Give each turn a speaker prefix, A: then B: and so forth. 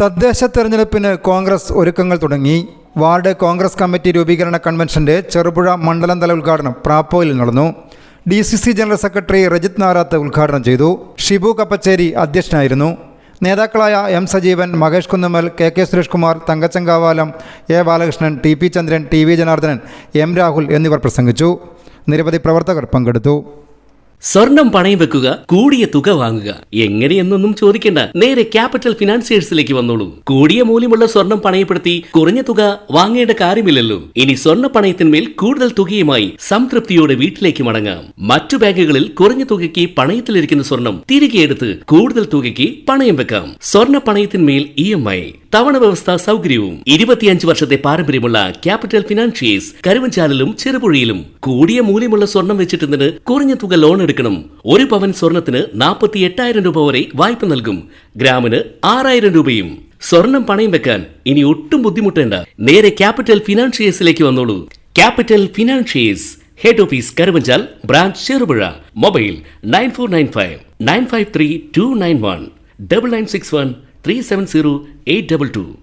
A: തദ്ദേശ തെരഞ്ഞെടുപ്പിന് കോൺഗ്രസ് ഒരുക്കങ്ങൾ തുടങ്ങി. വാർഡ് കോൺഗ്രസ് കമ്മിറ്റി രൂപീകരണ കൺവെൻഷന്റെ ചെറുപുഴ മണ്ഡലം തല ഉദ്ഘാടനം പ്രാപ്പോയിൽ നടന്നു. D C C general secretary Rajith Narath ഉദ്ഘാടനം ചെയ്തു. ഷിബു കപ്പച്ചേരി അധ്യക്ഷനായിരുന്നു. നേതാക്കളായ M Sajeevan Mahesh Kunnumal K K Suresh Kumar തങ്കച്ചങ്കാവാലം A Balakrishnan T P Chandran T V Janardhanan M Rahul എന്നിവർ പ്രസംഗിച്ചു. നിരവധി പ്രവർത്തകർ പങ്കെടുത്തു.
B: സ്വർണം പണയം വെക്കുക കൂടിയ തുക വാങ്ങുക. എങ്ങനെയെന്നൊന്നും ചോദിക്കേണ്ട. നേരെ ക്യാപിറ്റൽ ഫിനാൻസിയേഴ്സിലേക്ക് വന്നോളൂ. കൂടിയ മൂല്യമുള്ള സ്വർണം പണയപ്പെടുത്തി കുറഞ്ഞ തുക വാങ്ങേണ്ട കാര്യമില്ലല്ലോ. ഇനി സ്വർണ പണയത്തിന്മേൽ കൂടുതൽ തുകയുമായി സംതൃപ്തിയോടെ വീട്ടിലേക്ക് മടങ്ങാം. മറ്റു ബാങ്കുകളിൽ കുറഞ്ഞ തുകയ്ക്ക് പണയത്തിലിരിക്കുന്ന സ്വർണം തിരികെ എടുത്ത് കൂടുതൽ തുകയ്ക്ക് പണയം വെക്കാം. സ്വർണ പണയത്തിന്മേൽ ഇ എം ഐ തവണ വ്യവസ്ഥ സൗകര്യവും. ഇരുപത്തിയഞ്ച് വർഷത്തെ പാരമ്പര്യമുള്ള ക്യാപിറ്റൽ ഫിനാൻഷ്യസ് കരുവഞ്ചാലിലും ചെറുപുഴയിലും കൂടിയ മൂല്യമുള്ള സ്വർണം വെച്ചിട്ടുന്നതിന് കുറഞ്ഞ തുക ലോൺ എടുക്കണം. ഒരു പവൻ സ്വർണത്തിന് നാൽപ്പത്തി എട്ടായിരം രൂപ വരെ വായ്പ നൽകും. ഗ്രാമിന് ആറായിരം രൂപയും. സ്വർണം പണയം വെക്കാൻ ഇനി ഒട്ടും ബുദ്ധിമുട്ടേണ്ട. നേരെ ക്യാപിറ്റൽ ഫിനാൻഷ്യസിലേക്ക് വന്നോളൂ. Capital financials head office Karuvanchal branch Cherupuzha. Mobile nine four nine five nine five three two nine one double nine six one three seven zero eight double two.